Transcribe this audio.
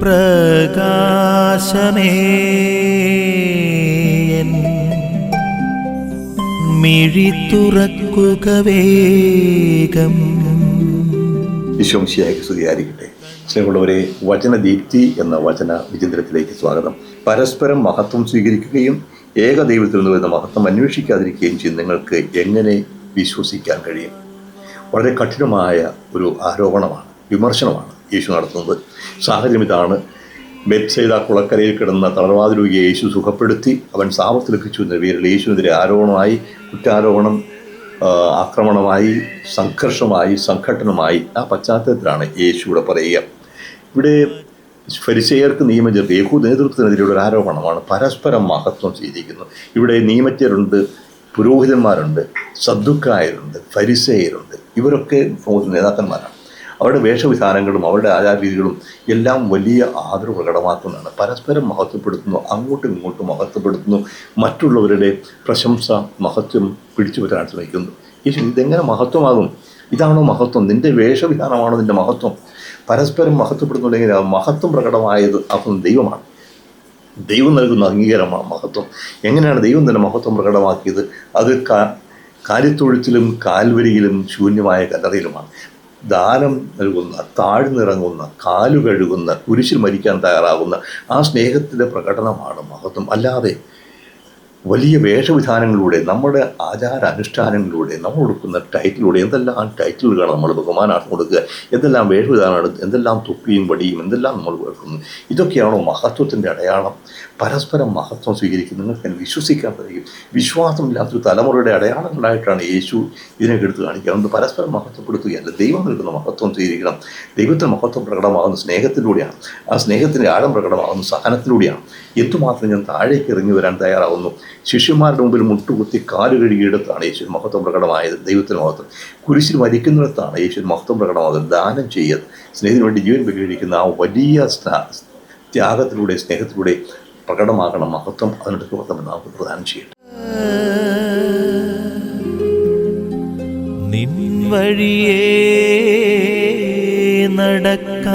പ്രകാശമേ. മിഴി തുറക്കുക വേഗം. വിശ്വംശിയായി സ്തുതിയായിരിക്കട്ടെ സ്നേഹമുള്ളവരെ വചനദീപ്തി എന്ന വചന വിചിന്തനത്തിലേക്ക് സ്വാഗതം. പരസ്പരം മഹത്വം സ്വീകരിക്കുകയും ഏക ദൈവത്തിൽ നിന്ന് വരുന്ന മഹത്വം അന്വേഷിക്കാതിരിക്കുകയും ചെയ്യും നിങ്ങൾക്ക് എങ്ങനെ വിശ്വസിക്കാൻ കഴിയും? വളരെ കഠിനമായ ഒരു ആരോപണമാണ് വിമർശനമാണ്. യേശു നടത്തുന്നത്. സാഹചര്യം ഇതാണ്. ബെത്സൈദ കുളക്കരയിൽ കിടന്ന തളർവാദ രോഗിയെ യേശു സുഖപ്പെടുത്തി. അവൻ സാപത്തിൽ ലഭിച്ചു എന്ന പേരിൽ യേശുവിനെതിരെ ആരോപണമായി കുറ്റാരോപണം ആക്രമണമായി സംഘർഷമായി സംഘട്ടനമായി ആ പശ്ചാത്തലത്തിലാണ് യേശുവിടെ പറയുക. ഇവിടെ ഫരിസേയർക്ക് നിയമജർ യേഹു നേതൃത്വത്തിനെതിരെയുള്ള ഒരു ആരോപണമാണ് പരസ്പരം മഹത്വം ചെയ്തിരിക്കുന്നു. ഇവിടെ നിയമജ്ഞരുണ്ട് പുരോഹിതന്മാരുണ്ട് സദ്ദുക്കായരുണ്ട് ഫരിസേയരുണ്ട്. ഇവരൊക്കെ നേതാക്കന്മാരാണ്. അവരുടെ വേഷവിധാനങ്ങളും അവരുടെ ആചാരരീതികളും എല്ലാം വലിയ ആദരവ് പ്രകടമാക്കുന്നതാണ്. പരസ്പരം മഹത്വപ്പെടുത്തുന്നു അങ്ങോട്ടും ഇങ്ങോട്ടും മഹത്വപ്പെടുത്തുന്നു. മറ്റുള്ളവരുടെ പ്രശംസ മഹത്വം പിടിച്ചു പറ്റാൻ ശ്രമിക്കുന്നു. യേശു ഇതെങ്ങനെ മഹത്വമാകും? ഇതാണോ മഹത്വം? നിന്റെ വേഷവിധാനമാണോ നിന്റെ മഹത്വം? പരസ്പരം മഹത്വപ്പെടുന്നുണ്ടെങ്കിൽ ആ മഹത്വം പ്രകടമായത് അപ്പം ദൈവമാണ്. ദൈവം നൽകുന്ന അംഗീകാരമാണ് മഹത്വം. എങ്ങനെയാണ് ദൈവം തന്നെ മഹത്വം പ്രകടമാക്കിയത്? അത് കാര്യത്തൊഴുത്തിലും കാൽവരിയിലും ശൂന്യമായ കല്ലറയിലുമാണ്. ദാനം നൽകുന്ന താഴ്ന്നിറങ്ങുന്ന കാലു കഴുകുന്ന കുരിശിൽ മരിക്കാൻ തയ്യാറാകുന്ന ആ സ്നേഹത്തിന്റെ പ്രകടനമാണ് മഹത്വം. അല്ലാതെ വലിയ വേഷവിധാനങ്ങളിലൂടെ നമ്മുടെ ആചാര അനുഷ്ഠാനങ്ങളിലൂടെ നമ്മൾ കൊടുക്കുന്ന ടൈറ്റിലൂടെ എന്തെല്ലാം ടൈറ്റിലുകളാണ് നമ്മൾ ബഹുമാനാർത്ഥം കൊടുക്കുക എന്തെല്ലാം വേഷവിധാനമാണ് എന്തെല്ലാം തൊപ്പിയും വടിയും എന്തെല്ലാം നമ്മൾ കേൾക്കുന്നു ഇതൊക്കെയാണോ മഹത്വത്തിന്റെ അടയാളം? പരസ്പരം മഹത്വം സ്വീകരിക്കും നിങ്ങൾക്ക് തന്നെ വിശ്വസിക്കാൻ കഴിയും. വിശ്വാസമില്ലാത്തൊരു തലമുറയുടെ അടയാളങ്ങളായിട്ടാണ് യേശു ഇതിനൊക്കെ എടുത്ത് കാണിക്കുക. അതുകൊണ്ട് പരസ്പരം മഹത്വപ്പെടുത്തുകയല്ല ദൈവം നൽകുന്ന മഹത്വം സ്വീകരിക്കണം. ദൈവത്തിന് മഹത്വം പ്രകടമാകുന്ന സ്നേഹത്തിലൂടെയാണ്. ആ സ്നേഹത്തിന്റെ ആഴം പ്രകടമാകുന്ന സഹനത്തിലൂടെയാണ്. എന്തുമാത്രം ഞാൻ താഴേക്ക് ഇറങ്ങി വരാൻ തയ്യാറാവുന്നു? ശിഷ്യന്മാരുടെ മുമ്പിൽ മുട്ടുകുത്തി കാൽ കഴുകിയിടത്താണ് യേശു മഹത്വം പ്രകടമായത്. ദൈവത്തിന് മഹത്വം. കുരിശിൽ മരിക്കുന്നിടത്താണ് യേശു മഹത്വം പ്രകടമാകുന്നത്. ദാനം ചെയ്യത് സ്നേഹത്തിന് വേണ്ടി ജീവൻ ബലികരിക്കുന്ന ആ വലിയ ത്യാഗത്തിലൂടെ സ്നേഹത്തിലൂടെ പ്രകടമാകണം. മഹത്വം അതിനടുത്ത് മഹത്വം നമുക്ക് പ്രദാനം ചെയ്യട്ടെ. നിൻ നടക്ക